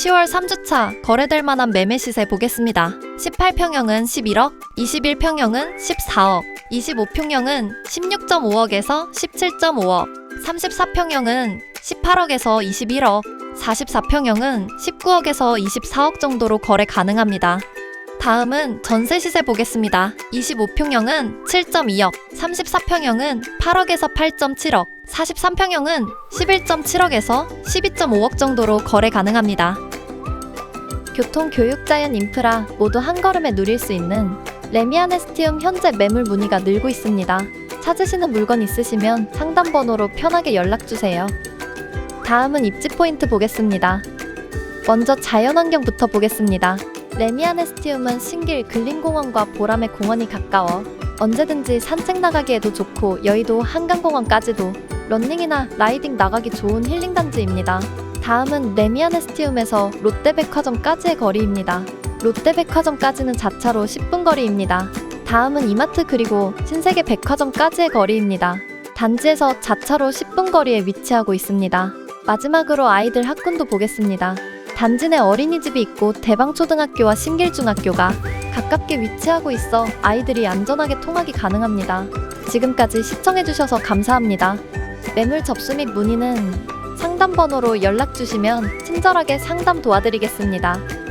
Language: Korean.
10월 3주차 거래될 만한 매매 시세 보겠습니다. 18평형은 11억, 21평형은 14억, 25평형은 16.5억에서 17.5억, 34평형은 18억에서 21억, 44평형은 19억에서 24억 정도로 거래 가능합니다. 다음은 전세 시세 보겠습니다. 25평형은 7.2억, 34평형은 8억에서 8.7억, 43평형은 11.7억에서 12.5억 정도로 거래 가능합니다. 교통, 교육, 자연, 인프라 모두 한 걸음에 누릴 수 있는 레미아네스티움 현재 매물 문의가 늘고 있습니다. 찾으시는 물건 있으시면 상담 번호로 편하게 연락 주세요. 다음은 입지 포인트 보겠습니다. 먼저 자연환경부터 보겠습니다. 레미아네스티움은 신길 근린공원과 보람의 공원이 가까워 언제든지 산책 나가기에도 좋고 여의도 한강공원까지도 런닝이나 라이딩 나가기 좋은 힐링 단지입니다. 다음은 레미아네스티움에서 롯데백화점까지의 거리입니다. 롯데백화점까지는 자차로 10분 거리입니다. 다음은 이마트 그리고 신세계 백화점까지의 거리입니다. 단지에서 자차로 10분 거리에 위치하고 있습니다. 마지막으로 아이들 학군도 보겠습니다. 단지 내 어린이집이 있고 대방초등학교와 신길중학교가 가깝게 위치하고 있어 아이들이 안전하게 통학이 가능합니다. 지금까지 시청해주셔서 감사합니다. 매물 접수 및 문의는 상담 번호로 연락 주시면 친절하게 상담 도와드리겠습니다.